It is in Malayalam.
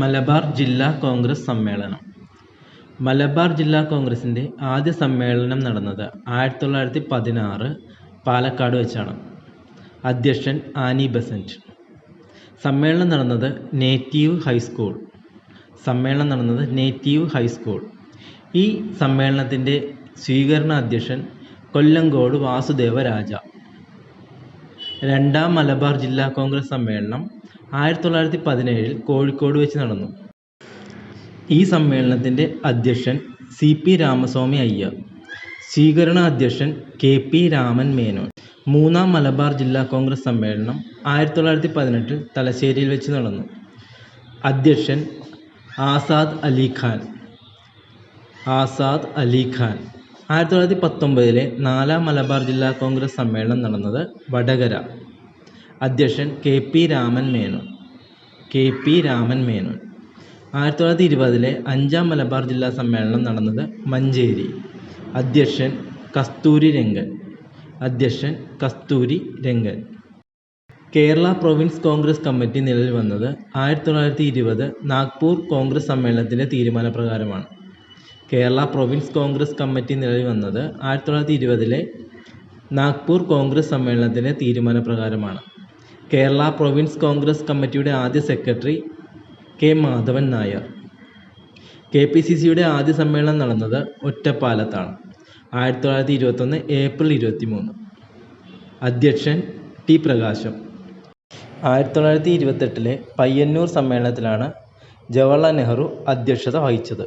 മലബാർ ജില്ലാ കോൺഗ്രസ് സമ്മേളനം. മലബാർ ജില്ലാ കോൺഗ്രസിന്റെ ആദ്യ സമ്മേളനം നടന്നത് ആയിരത്തി തൊള്ളായിരത്തി പതിനാറ് പാലക്കാട് വെച്ചാണ്. അധ്യക്ഷൻ ആനി ബസന്റ് സമ്മേളനം നടന്നത് നേറ്റീവ് ഹൈസ്കൂൾ. സമ്മേളനം നടന്നത് നേറ്റീവ് ഹൈസ്കൂൾ. ഈ സമ്മേളനത്തിന്റെ സ്വീകരണ അധ്യക്ഷൻ കൊല്ലങ്കോട് വാസുദേവ രാജ. രണ്ടാം മലബാർ ജില്ലാ കോൺഗ്രസ് സമ്മേളനം ആയിരത്തി തൊള്ളായിരത്തി പതിനേഴിൽ കോഴിക്കോട് വെച്ച് നടന്നു. ഈ സമ്മേളനത്തിന്റെ അധ്യക്ഷൻ സി പി രാമസ്വാമി അയ്യർ സ്വീകരണ അധ്യക്ഷൻ കെ പി രാമൻ മേനോൻ. മൂന്നാം മലബാർ ജില്ലാ കോൺഗ്രസ് സമ്മേളനം ആയിരത്തി തൊള്ളായിരത്തി പതിനെട്ടിൽ തലശ്ശേരിയിൽ വെച്ച് നടന്നു. അധ്യക്ഷൻ ആസാദ് അലി ഖാൻ. ആസാദ് അലി ഖാൻ. ആയിരത്തി തൊള്ളായിരത്തി പത്തൊമ്പതിലെ നാലാം മലബാർ ജില്ലാ കോൺഗ്രസ് സമ്മേളനം നടന്നത് വടകര. അധ്യക്ഷൻ K P Raman Menon. K P Raman Menon. ആയിരത്തി തൊള്ളായിരത്തി ഇരുപതിലെ അഞ്ചാം മലബാർ ജില്ലാ സമ്മേളനം നടന്നത് മഞ്ചേരി. അധ്യക്ഷൻ കസ്തൂരി രംഗൻ. അധ്യക്ഷൻ Kasturi Rangan. Kerala province Congress committee നിലവിൽ വന്നത് ആയിരത്തി തൊള്ളായിരത്തി ഇരുപത് നാഗ്പൂർ കോൺഗ്രസ് സമ്മേളനത്തിന്റെ തീരുമാനപ്രകാരമാണ്. കേരള പ്രൊവിൻസ് കോൺഗ്രസ് കമ്മിറ്റി നിലവിൽ വന്നത് ആയിരത്തി തൊള്ളായിരത്തി ഇരുപതിലെ നാഗ്പൂർ കോൺഗ്രസ് സമ്മേളനത്തിന്റെ തീരുമാനപ്രകാരമാണ്. കേരള പ്രൊവിൻസ് കോൺഗ്രസ് കമ്മിറ്റിയുടെ ആദ്യ secretary K Madhavan Nair. K P C സിയുടെ ആദ്യ സമ്മേളനം നടന്നത് ഒറ്റപ്പാലത്താണ്. ആയിരത്തി തൊള്ളായിരത്തി ഇരുപത്തൊന്ന് ഏപ്രിൽ ഇരുപത്തി മൂന്ന് അധ്യക്ഷൻ ടി പ്രകാശം. ആയിരത്തി തൊള്ളായിരത്തി ഇരുപത്തെട്ടിലെ പയ്യന്നൂർ സമ്മേളനത്തിലാണ് ജവഹർലാൽ നെഹ്റു അധ്യക്ഷത വഹിച്ചത്.